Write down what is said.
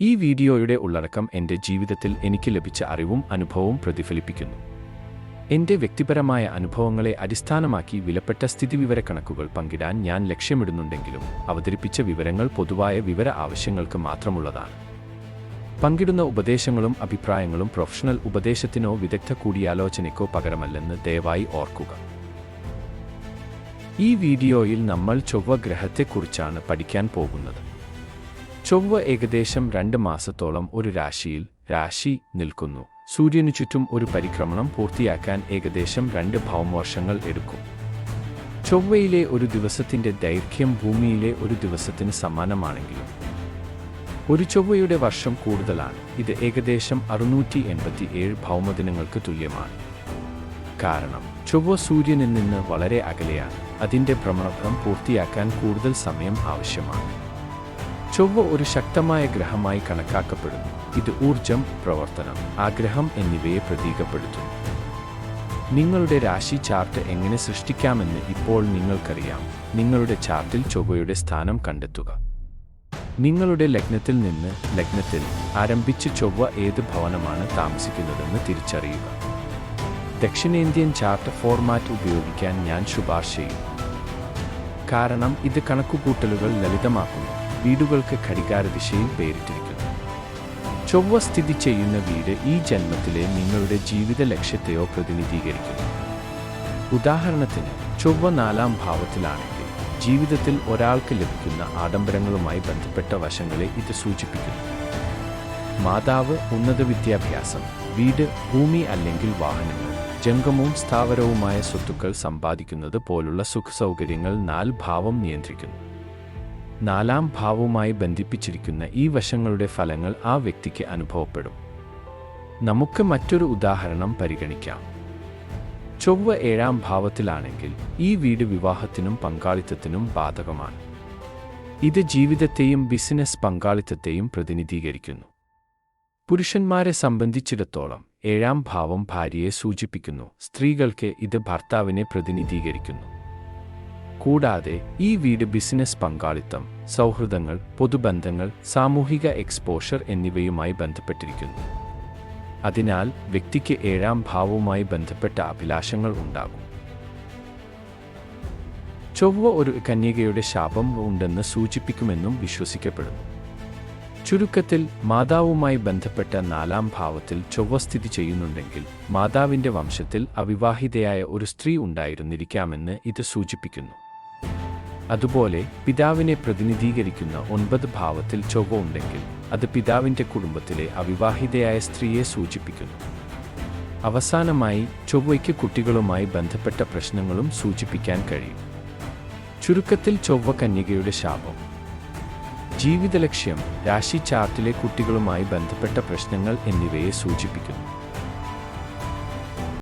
ഈ വീഡിയോയുടെ ഉള്ളടക്കം എന്റെ ജീവിതത്തിൽ എനിക്ക് ലഭിച്ച അറിവും അനുഭവവും പ്രതിഫലിപ്പിക്കുന്നു. എന്റെ വ്യക്തിപരമായ അനുഭവങ്ങളെ അടിസ്ഥാനമാക്കി വിലപ്പെട്ട സ്ഥിതിവിവരക്കണക്കുകൾ പങ്കിടാൻ ഞാൻ ലക്ഷ്യമിടുന്നുണ്ടെങ്കിലും അവതരിപ്പിച്ച വിവരങ്ങൾ പൊതുവായ വിവര ആവശ്യങ്ങൾക്ക് മാത്രമുള്ളതാണ്. പങ്കിടുന്ന ഉപദേശങ്ങളും അഭിപ്രായങ്ങളും പ്രൊഫഷണൽ ഉപദേശത്തിനോ വിദഗ്ധ കൂടിയാലോചനയ്ക്കോ പകരമല്ലെന്ന് ദയവായി ഓർക്കുക. ഈ വീഡിയോയിൽ നമ്മൾ ചൊവ്വ ഗ്രഹത്തെക്കുറിച്ചാണ് പഠിക്കാൻ പോകുന്നത്. ചൊവ്വ ഏകദേശം രണ്ട് മാസത്തോളം ഒരു രാശിയിൽ രാശി നിൽക്കുന്നു. സൂര്യനു ചുറ്റും ഒരു പരിക്രമണം പൂർത്തിയാക്കാൻ ഏകദേശം രണ്ട് ഭൗമവർഷങ്ങൾ എടുക്കും. ചൊവ്വയിലെ ഒരു ദിവസത്തിന്റെ ദൈർഘ്യം ഭൂമിയിലെ ഒരു ദിവസത്തിന് സമാനമാണെങ്കിലും ഒരു ചൊവ്വയുടെ വർഷം കൂടുതലാണ്. ഇത് ഏകദേശം അറുന്നൂറ്റി എൺപത്തി ഏഴ് ഭൗമദിനങ്ങൾക്ക് തുല്യമാണ്. കാരണം ചൊവ്വ സൂര്യനിൽ നിന്ന് വളരെ അകലെയാണ്. അതിന്റെ ഭ്രമണപഥം പൂർത്തിയാക്കാൻ കൂടുതൽ സമയം ആവശ്യമാണ്. ചൊവ്വ ഒരു ശക്തമായ ഗ്രഹമായി കണക്കാക്കപ്പെടുന്നു. ഇത് ഊർജം പ്രവർത്തനം ആഗ്രഹം എന്നിവയെ പ്രതീകപ്പെടുത്തുന്നു. നിങ്ങളുടെ രാശി ചാർട്ട് എങ്ങനെ സൃഷ്ടിക്കാമെന്ന് ഇപ്പോൾ നിങ്ങൾക്കറിയാം. നിങ്ങളുടെ ചാർട്ടിൽ ചൊവ്വയുടെ സ്ഥാനം കണ്ടെത്തുക. നിങ്ങളുടെ ലഗ്നത്തിൽ നിന്ന് ലഗ്നത്തിൽ ആരംഭിച്ച് ചൊവ്വ ഏത് ഭവനമാണ് താമസിക്കുന്നതെന്ന് തിരിച്ചറിയുക. ദക്ഷിണേന്ത്യൻ ചാർട്ട് ഫോർമാറ്റ് ഉപയോഗിക്കാൻ ഞാൻ ശുപാർശ ചെയ്യും. കാരണം ഇത് കണക്കുകൂട്ടലുകൾ ലളിതമാക്കുന്നു. വീടുകൾക്ക് ഘടികാരദിശയിൽ പേരിട്ടിരിക്കുന്നു ചൊവ്വ സ്ഥിതി ചെയ്യുന്ന വീട് ഈ ജന്മത്തിലെ നിങ്ങളുടെ ജീവിത ലക്ഷ്യത്തെയോ പ്രതിനിധീകരിക്കുന്നു. ഉദാഹരണത്തിന് ചൊവ്വ നാലാം ഭാവത്തിലാണെങ്കിൽ ജീവിതത്തിൽ ഒരാൾക്ക് ലഭിക്കുന്ന ആഡംബരങ്ങളുമായി ബന്ധപ്പെട്ട വശങ്ങളെ ഇത് സൂചിപ്പിക്കുന്നു. മാതാവ് ഉന്നത വിദ്യാഭ്യാസം വീട് ഭൂമി അല്ലെങ്കിൽ വാഹനങ്ങൾ ജംഗമവും സ്ഥാവരവുമായ സ്വത്തുക്കൾ സമ്പാദിക്കുന്നത് പോലുള്ള സുഖസൗകര്യങ്ങൾ നാൽ ഭാവം നിയന്ത്രിക്കുന്നു. നാലാം ഭാവവുമായി ബന്ധിപ്പിച്ചിരിക്കുന്ന ഈ വശങ്ങളുടെ ഫലങ്ങൾ ആ വ്യക്തിക്ക് അനുഭവപ്പെടും. നമുക്ക് മറ്റൊരു ഉദാഹരണം പരിഗണിക്കാം. ചൊവ്വ ഏഴാം ഭാവത്തിലാണെങ്കിൽ ഈ വീട് വിവാഹത്തിനും പങ്കാളിത്തത്തിനും ബാധകമാണ്. ഇത് ജീവിതത്തെയും ബിസിനസ് പങ്കാളിത്തത്തെയും പ്രതിനിധീകരിക്കുന്നു. പുരുഷന്മാരെ സംബന്ധിച്ചിടത്തോളം ഏഴാം ഭാവം ഭാര്യയെ സൂചിപ്പിക്കുന്നു. സ്ത്രീകൾക്ക് ഇത് ഭർത്താവിനെ പ്രതിനിധീകരിക്കുന്നു. കൂടാതെ ഈ വീട് ബിസിനസ് പങ്കാളിത്തം സൗഹൃദങ്ങൾ പൊതുബന്ധങ്ങൾ സാമൂഹിക എക്സ്പോഷർ എന്നിവയുമായി ബന്ധപ്പെട്ടിരിക്കുന്നു. അതിനാൽ വ്യക്തിക്ക് ഏഴാം ഭാവവുമായി ബന്ധപ്പെട്ട അഭിലാഷങ്ങൾ ഉണ്ടാകും. ചൊവ്വ ഒരു കന്യകയുടെ ശാപം ഉണ്ടെന്ന് സൂചിപ്പിക്കുമെന്നും വിശ്വസിക്കപ്പെടുന്നു. ചുരുക്കത്തിൽ മാതാവുമായി ബന്ധപ്പെട്ട നാലാം ഭാവത്തിൽ ചൊവ്വ സ്ഥിതി ചെയ്യുന്നുണ്ടെങ്കിൽ മാതാവിന്റെ വംശത്തിൽ അവിവാഹിതയായ ഒരു സ്ത്രീ ഉണ്ടായിരുന്നിരിക്കാമെന്ന് ഇത് സൂചിപ്പിക്കുന്നു. അതുപോലെ പിതാവിനെ പ്രതിനിധീകരിക്കുന്ന ഒൻപത് ഭാവത്തിൽ ചൊവ്വ ഉണ്ടെങ്കിൽ അത് പിതാവിന്റെ കുടുംബത്തിലെ അവിവാഹിതയായ സ്ത്രീയെ സൂചിപ്പിക്കുന്നു. അവസാനമായി ചൊവ്വയ്ക്ക് കുട്ടികളുമായി ബന്ധപ്പെട്ട പ്രശ്നങ്ങളും സൂചിപ്പിക്കാൻ കഴിയും. ചുരുക്കത്തിൽ ചൊവ്വ കന്യകയുടെ ശാപം. ജീവിതലക്ഷ്യം രാശി ചാർട്ടിലെ കുട്ടികളുമായി ബന്ധപ്പെട്ട പ്രശ്നങ്ങൾ എന്നിവയെ സൂചിപ്പിക്കുന്നു.